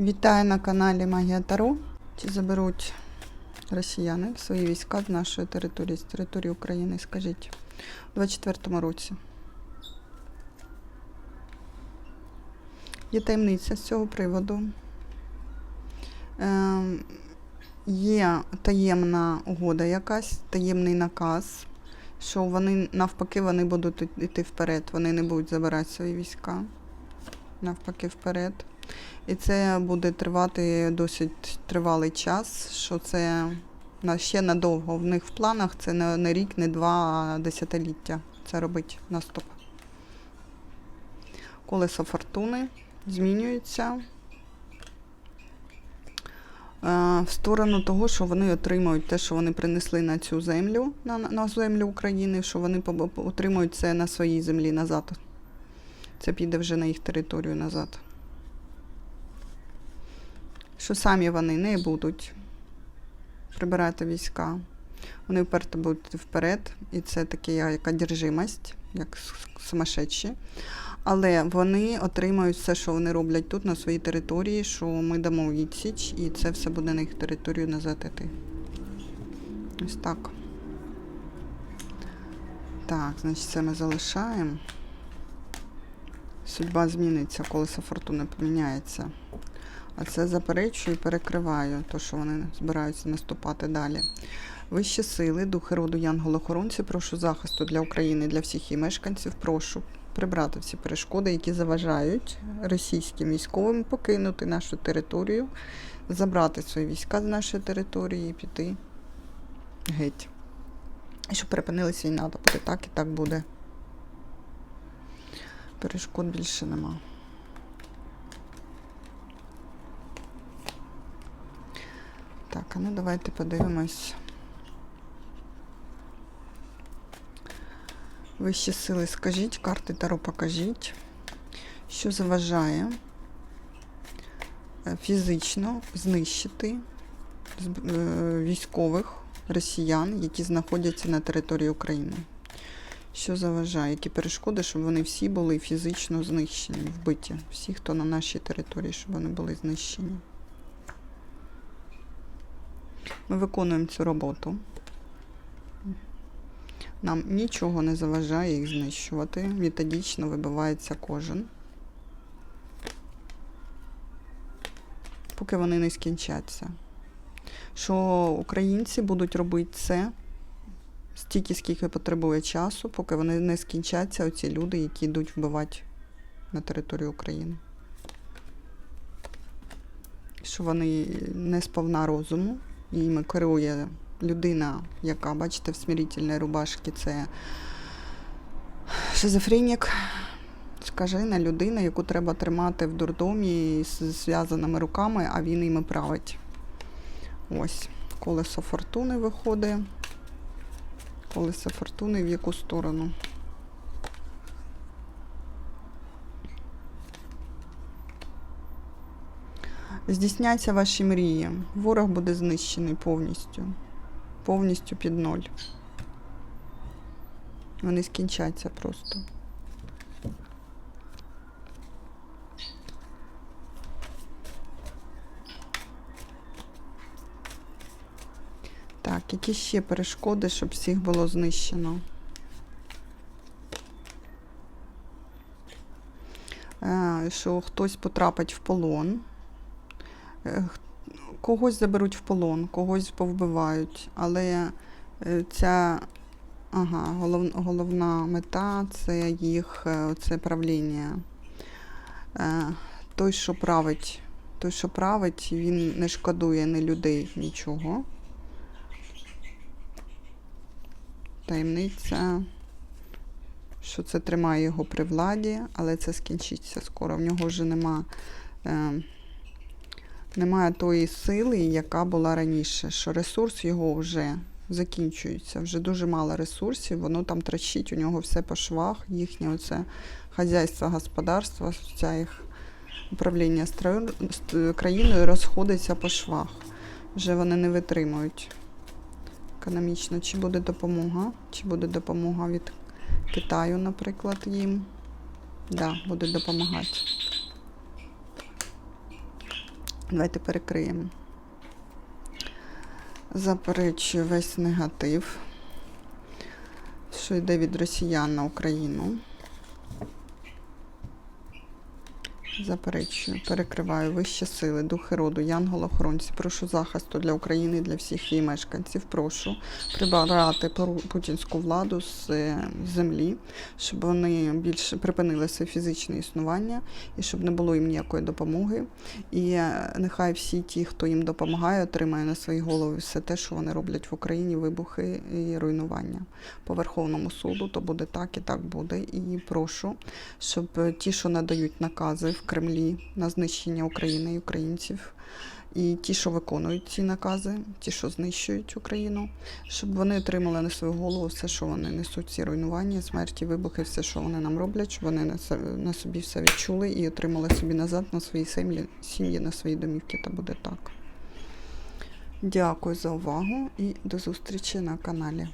Вітаю на каналі Магія Таро. Чи заберуть росіяни свої війська з нашої території, з території України, скажіть, у 24-му році? Є таємниця з цього приводу. Ем, є таємна угода якась, таємний наказ, що вони навпаки вони будуть йти вперед, вони не будуть забирати свої війська. Навпаки, вперед. І це буде тривати досить тривалий час, що це ще надовго. В них в планах це не, рік, не два а десятиліття. Це робить наступ. Колесо фортуни змінюється е, в сторону того, що вони отримують те, що вони принесли на цю землю, на, на землю України, що вони отримують це на своїй землі назад. Це піде вже на їх територію назад що самі вони не будуть прибирати війська. Вони вперто будуть вперед, і це така як одержимость, як сумасшедші. Але вони отримають все, що вони роблять тут, на своїй території, що ми дамо відсіч, і це все буде на їх територію назад іти. Ось так. Так, значить, це ми залишаємо. Судьба зміниться, колесо фортуни поміняється. А це заперечую і перекриваю, то, що вони збираються наступати далі. Вищі сили, духи роду Янголохоронці, прошу захисту для України, для всіх її мешканців. Прошу прибрати всі перешкоди, які заважають російським військовим покинути нашу територію, забрати свої війська з нашої території і піти геть. І щоб припинилась війна, то буде так і так буде. Перешкод більше нема. Так, а ну давайте подивимось. Вищі сили скажіть, карти Таро покажіть, що заважає е, фізично знищити е, військових росіян, які знаходяться на території України. Що заважає? Які перешкоди, щоб вони всі були фізично знищені, вбиті? Всі, хто на нашій території, щоб вони були знищені. Ми виконуємо цю роботу. Нам нічого не заважає їх знищувати. Методично вибивається кожен. Поки вони не скінчаться. Що українці будуть робити це стільки, скільки потребує часу, поки вони не скінчаться, оці люди, які йдуть вбивати на територію України. Що вони не сповна розуму, їми керує людина, яка, бачите, в смирительній рубашці це шизофренік, скажена людина, яку треба тримати в дурдомі з зв'язаними руками, а він іми править. Ось, колесо фортуни виходить. Колесо фортуни в яку сторону? Здійсняться ваші мрії. Ворог буде знищений повністю. Повністю під ноль. Вони скінчаться просто. Так, які ще перешкоди, щоб всіх було знищено? Е, Що хтось потрапить в полон. Е, Когось заберуть в полон, когось повбивають, але е, ця ага, голов, головна мета це їх е, це правління. Той, що править, той, що править, він не шкодує ні людей, нічого. Таємниця, що це тримає його при владі, але це скінчиться скоро. В нього вже нема. Е, немає тої сили, яка була раніше, що ресурс його вже закінчується. Вже дуже мало ресурсів, воно там трощить, у нього все по швах, їхнє оце хазяйство, господарство, вся їх управління країною розходиться по швах. Вже вони не витримують економічно. Чи буде допомога? Чи буде допомога від Китаю, наприклад, їм? Так, да, буде допомагати. Давайте перекриємо. Заперечую весь негатив, що йде від росіян на Україну. Заперечую, перекриваю вищі сили, духи роду, янголохоронці. Прошу захисту для України і для всіх її мешканців. Прошу прибирати путінську владу з е, землі, щоб вони більше припинили своє фізичне існування і щоб не було їм ніякої допомоги. І е, нехай всі ті, хто їм допомагає, отримає на свої голови все те, що вони роблять в Україні, вибухи і руйнування. По Верховному суду то буде так і так буде. І прошу, щоб е, ті, що надають накази в Кремлі на знищення України і українців, і ті, що виконують ці накази, ті, що знищують Україну, щоб вони отримали на свою голову все, що вони несуть, ці руйнування, смерті, вибухи, все, що вони нам роблять, щоб вони на собі все відчули і отримали собі назад на свої сім'ї, сім'ї на свої домівки. Та буде так. Дякую за увагу і до зустрічі на каналі.